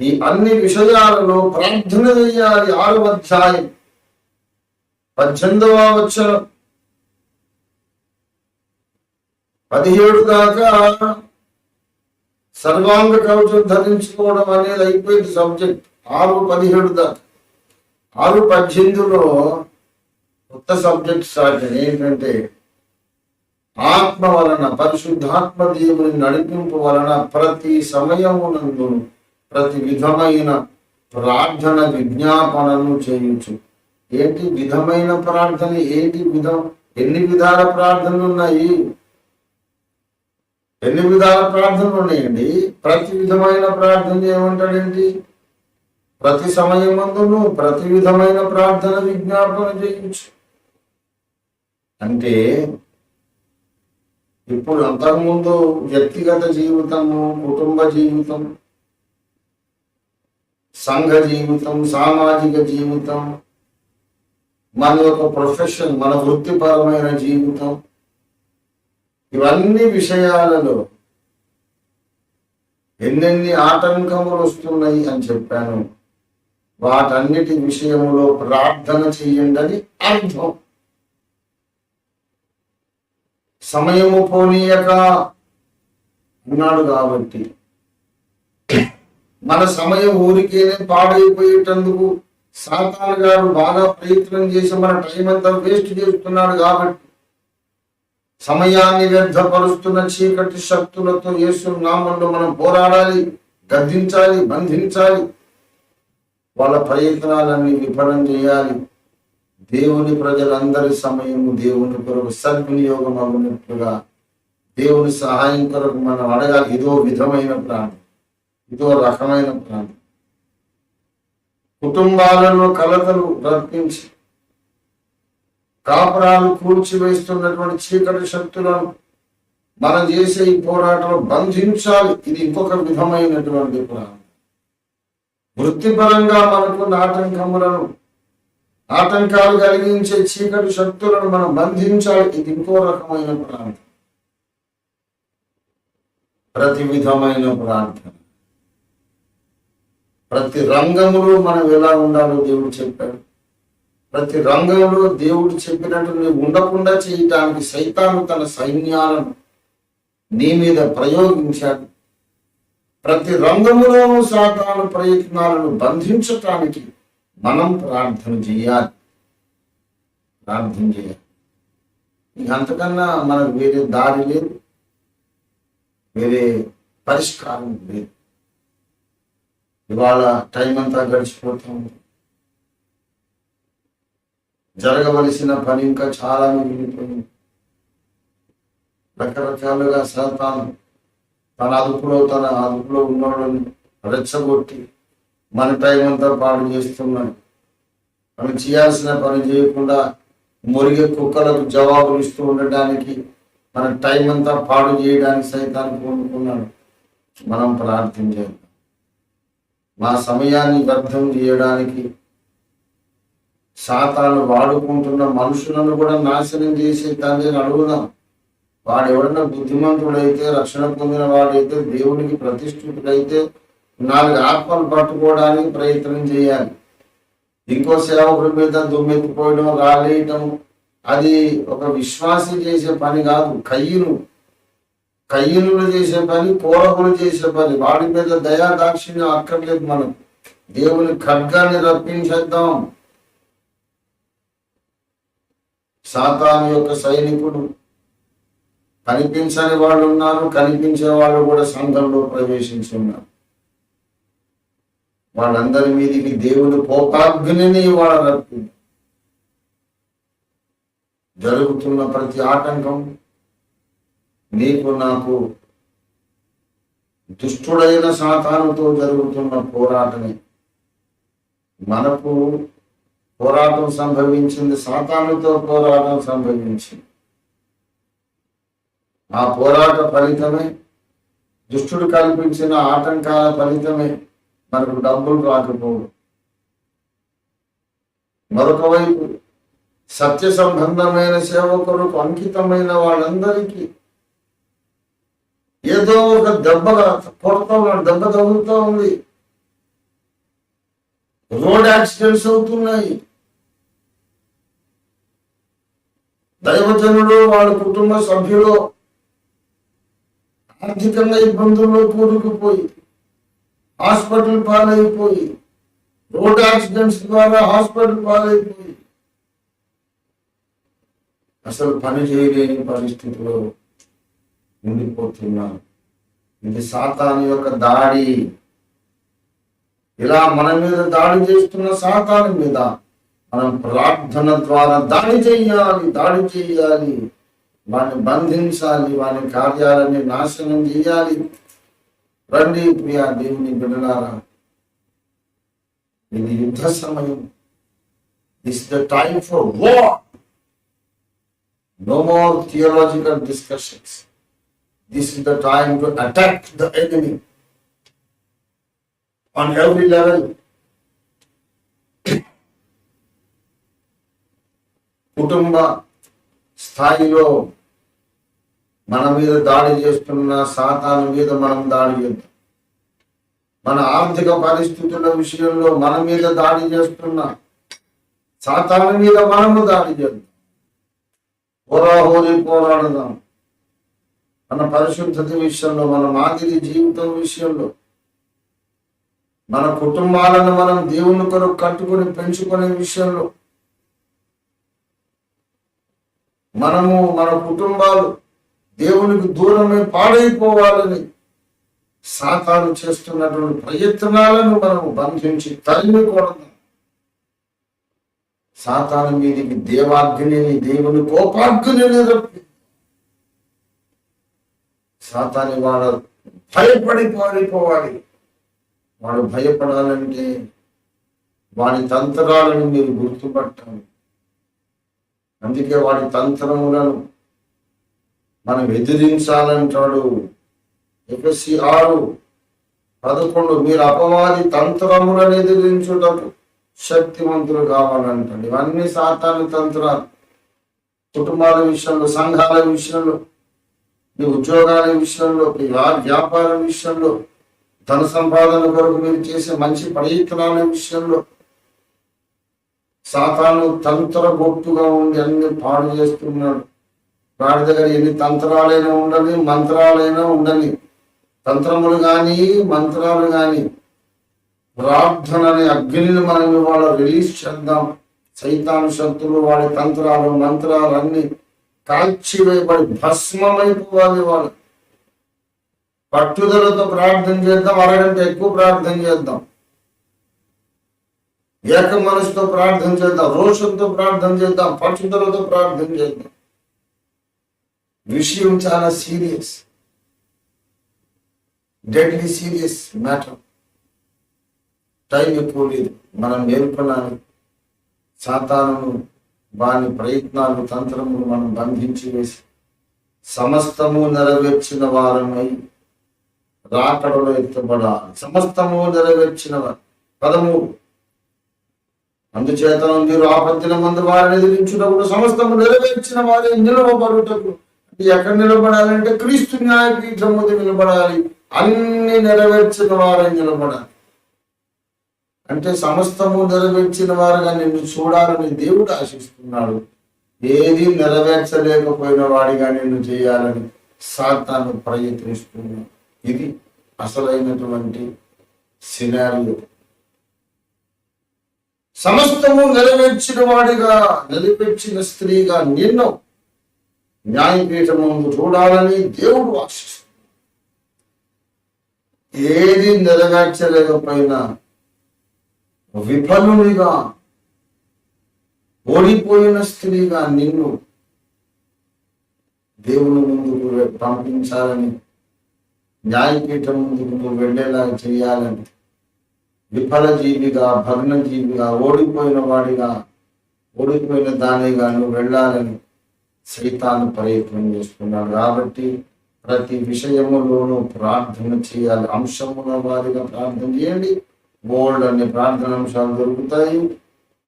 ఈ అన్ని విషయాలలో ప్రార్థన చేయాలి ఆరు అధ్యాయం. పద్దెనిమిదవ వచ్చిన పదిహేడు దాకా సర్వాంగ కవచం ధరించుకోవడం అనేది అయిపోయింది సబ్జెక్ట్ ఆరు పదిహేడు దాకా. ఆరు పద్దెనిమిదిలో కొత్త సబ్జెక్ట్ స్టార్ట్ ఏంటంటే ఆత్మ వలన పరిశుద్ధాత్మ దేవుని నడిపింపు వలన ప్రతి సమయమునందు ప్రతి విధమైన ప్రార్థన విజ్ఞాపనను చేయించు. ఏంటి విధమైన ప్రార్థన? ఏంటి విధం? ఎన్ని విధాల ప్రార్థనలు ఉన్నాయి? ఎన్ని విధాల ప్రార్థనలు ఉన్నాయండి? ప్రతి విధమైన ప్రార్థన ఏమంటాడండి? ప్రతి సమయమందును ప్రతి విధమైన ప్రార్థన విజ్ఞాపన చేయించు. అంటే ఇప్పుడు అంతకుముందు వ్యక్తిగత జీవితము కుటుంబ జీవితం సంఘ జీవితం సామాజిక జీవితం మన యొక్క ప్రొఫెషన్ మన వృత్తిపరమైన జీవితం. ఇవన్నీ విషయాలలో ఎన్నెన్ని ఆటంకములు వస్తున్నాయి అని చెప్పాను. వాటన్నిటి విషయంలో ప్రార్థన చేయండి అని అర్థం. సమయము పోనీయక ఉన్నాడు కాబట్టి. మన సమయం ఊరికేనే పాడైపోయేటందుకు సాతాను గారు బాగా ప్రయత్నం చేసి మన టైం అంతా వేస్ట్ చేస్తున్నాడు కాబట్టి సమయాన్ని వ్యర్థపరుస్తున్న చీకటి శక్తులతో యేసు నామంలో మనం పోరాడాలి గద్దించాలి బంధించాలి. వాళ్ళ ప్రయత్నాలన్నీ విఫలం చేయాలి. దేవుని ప్రజలందరి సమయము దేవుని కొరకు సద్వినియోగం అవునట్లుగా దేవుని సహాయం కొరకు మనం అడగాలి. ఇదో విధమైన ప్రాణం ఇదో రకమైన ప్రాంతం కుటుంబాలలో కలతలు రప్పించి కాపురాలు కూల్చివేస్తున్నటువంటి చీకటి శక్తులను మనం చేసే ఈ పోరాటంలో బంధించాలి. ఇది ఇంకొక విధమైనటువంటి ప్రాంతం వృత్తిపరంగా మనకున్న ఆటంకములను ఆటంకాలు కలిగించే చీకటి శక్తులను మనం బంధించాలి. ఇది ఇంకో రకమైన ప్రాంతం ప్రతి విధమైన ప్రాంతం ప్రతి రంగంలో మనం ఎలా ఉండాలో దేవుడు చెప్పాడు. ప్రతి రంగంలో దేవుడు చెప్పినట్టు నువ్వు ఉండకుండా చేయటానికి సైతాను తన సైన్యాలను నీ మీద ప్రయోగించాడు. ప్రతి రంగంలోనూ సాతాను ప్రయత్నాలను బంధించటానికి మనం ప్రార్థన చేయాలి. ప్రార్థన చేయాలి. ఇంక అంతకన్నా మనకు వేరే దారి లేదు. వేరే పరిష్కారం లేదు. ఇవాళ టైం అంతా గడిచిపోతుంది. జరగవలసిన పని ఇంకా చాలా మిగిలిపోయింది. రకరకాలుగా సాతాను తన అదుపులో తన అదుపులో ఉన్నవాళ్ళని రెచ్చగొట్టి మన టైం అంతా పాడు చేస్తున్నాడు. మనం చేయాల్సిన పని చేయకుండా మురిగే కుక్కలకు జవాబులు ఇస్తూ ఉండటానికి మన టైం అంతా పాడు చేయడానికి సైతాన్ని కోరుకున్నాడు. మనం ప్రార్థించాలి మా సమయాన్ని వ్యర్థం చేయడానికి సాతాను వాడుకుంటున్న మనుషులను కూడా నాశనం చేసే తండ్రి అడుగుదాం. వాడు ఎవడన్నా బుద్ధిమంతుడైతే రక్షణ పొందిన వాడైతే దేవునికి ప్రతిష్ఠితుడైతే నాలుగు ఆత్మలు పట్టుకోవడానికి ప్రయత్నం చేయాలి. ఇంకో సేవకుడి మీద దుమ్మెత్తిపోయడం రాలేయటం అది ఒక విశ్వాసి చేసే పని కాదు. కయ్యను కయ్యలు చేసే పని కోరకులు చేసే పని. వాడి మీద దయా దాక్షిణ్యం అక్కర్లేదు మనం. దేవుని ఖడ్గాన్ని రప్పించేద్దాం. సాతాను యొక్క సైనికుడు. కనిపించని వాళ్ళు ఉన్నారు కనిపించే వాళ్ళు కూడా సంఘంలో ప్రవేశించి ఉన్నారు. వాళ్ళందరి మీదికి దేవుడు కోపాగ్నిని వాళ్ళ రప్పి జరుగుతున్న ప్రతి ఆటంకం నీకు నాకు దుష్టుడైన సాతానుతో జరుగుతున్న పోరాటమే. మనకు పోరాటం సంభవించింది సాతానుతో పోరాటం సంభవించింది. ఆ పోరాట ఫలితమే దుష్టుడు కల్పించిన ఆటంకాల ఫలితమే మనకు డబ్బులు రాకపోవడం. మరొక వైపు సత్య సంబంధమైన సేవకులకు అంకితమైన వాళ్ళందరికీ ఏదో ఒక దెబ్బ కొడతా దెబ్బ తగులుతూ ఉంది. రోడ్ యాక్సిడెంట్స్ అవుతున్నాయి. దైవజనులు వాళ్ళ కుటుంబ సభ్యులు ఆర్థికంగా ఇబ్బందుల్లో కూరుకుపోయి హాస్పిటల్ పాలైపోయి రోడ్ యాక్సిడెంట్స్ ద్వారా హాస్పిటల్ పాలైపోయి. అసలు పని చేయలేని పరిస్థితిలో ఉండిపోతున్నాం ఇది సాతాను యొక్క దాడి. ఇలా మన మీద దాడి చేస్తున్న సాతాను మీద మనం ప్రార్థన ద్వారా దాడి చేయాలి దాడి చేయాలి. వాడిని బంధించాలి వాని కార్యాలని నాశనం చేయాలి. రండి ప్రియా దేవుని బిడ్డలారా. ఇది యుద్ధ సమయం. This the time for war no more theological discussions This is the time to attack the enemy. On every level. కుటుంబ స్థాయిలో మన మీద దాడి చేస్తున్న సాతాను మీద మనం దాడి చేద్దాం మన ఆర్థిక పరిస్థితుల విషయంలో మన మీద దాడి చేస్తున్న సాతాను మీద మనము దాడి చేద్దాం హోరాహోరీ పోరాడదాం. మన పరిశుద్ధత విషయంలో మన మాదిరి జీవితం విషయంలో మన కుటుంబాలను మనం దేవుని కొరకు కట్టుకుని పెంచుకునే విషయంలో మనము మన కుటుంబాలు దేవునికి దూరమే పాడైపోవాలని సాతాను చేస్తున్నటువంటి ప్రయత్నాలను మనము బంధించి తరిమి కొడదాం సాతాను మీదికి దేవాగ్నిని దేవుని కోపాగ్నిని రప్పి సాతాని వాడు భయపడి పారిపోవాలి వాడు భయపడాలంటే వాడి తంత్రాలను మీరు గుర్తుపట్టాలి అందుకే వాడి తంత్రములను మనం ఎదిరించాలంటాడు. ఎఫ్ఎస్సి ఆరు పదకొండు మీరు అపవాది తంత్రములను ఎదిరించుటకు శక్తివంతులు కావాలంటండి. ఇవన్నీ సాతాను తంత్రాలు. కుటుంబాల విషయంలో సంఘాల విషయంలో మీ ఉద్యోగాల విషయంలో మీ వ్యాపారం విషయంలో ధన సంపాదన కొరకు మీరు చేసే మంచి ప్రయత్నాల విషయంలో సాతాను తంత్ర బొట్టుగా ఉండి అన్ని పాడు చేస్తున్నాడు. వాడి దగ్గర ఎన్ని తంత్రాలైనా ఉండని మంత్రాలైనా ఉండని తంత్రములు కానీ మంత్రాలు కానీ ప్రార్థన అనే అగ్నిని మనం ఇవాళ రిలీజ్ చేద్దాం. సైతాను శక్తులు వాడి తంత్రాలు మంత్రాలు అన్నీ కాల్చివేయబడి భస్మమైపోవాలి వాళ్ళు. పట్టుదలతో ప్రార్థన చేద్దాం అరగంట ఎక్కువ ప్రార్థన చేద్దాం. ఏక మనసుతో ప్రార్థన చేద్దాం రోషంతో ప్రార్థన చేద్దాం పట్టుదలతో ప్రార్థన చేద్దాం. విషయం చాలా serious. Deadly serious matter. Time ఎక్కువ లేదు. మనం నేర్పనాలి సాతానము వాని ప్రయత్నాలు తంత్రములు మనం బంధించి వేసి సమస్తము నెరవేర్చిన వారమై రాకడలో ఎత్తబడాలి. సమస్తము నెరవేర్చిన వారు. పదమూడు అందుచేత మీరు ఆపత్తిన మంది వారిని ఎదిరించినప్పుడు సమస్తము నెరవేర్చిన వారి నిలవబడుటకు. ఎక్కడ ఎక్కడ నిలబడాలంటే క్రీస్తు న్యాయపీఠం ముందు నిలబడాలి. అన్ని నెరవేర్చిన వారే నిలబడాలి. అంటే సమస్తము నెరవేర్చిన వారుగా నిన్ను చూడాలని దేవుడు ఆశిస్తున్నాడు. ఏది నెరవేర్చలేకపోయిన వాడిగా నిన్ను చేయాలని సాతాను ప్రయత్నిస్తున్నాడు ఇది అసలైనటువంటి సినారియో. సమస్తము నెరవేర్చిన వాడిగా నెరవేర్చిన స్త్రీగా నిన్ను న్యాయపీఠము చూడాలని దేవుడు ఆశిస్తున్నాడు. ఏది నెరవేర్చలేకపోయినా విఫలునిగా ఓడిపోయిన స్త్రీగా నిన్ను దేవుని ముందుకు పంపించాలని న్యాయపీఠం ముందుకు నువ్వు వెళ్ళేలా చేయాలని విఫల జీవిగా జీవిగా ఓడిపోయిన వాడిగా ఓడిపోయిన దానిగా నువ్వు వెళ్ళాలని సైతాను ప్రయత్నం చేస్తున్నాడు. కాబట్టి ప్రతి విషయములోనూ ప్రార్థన చేయాలి. అంశముల వారిగా ప్రార్థన చేయండి. బోల్డ్ అనే ప్రార్థన అంశాలు దొరుకుతాయి.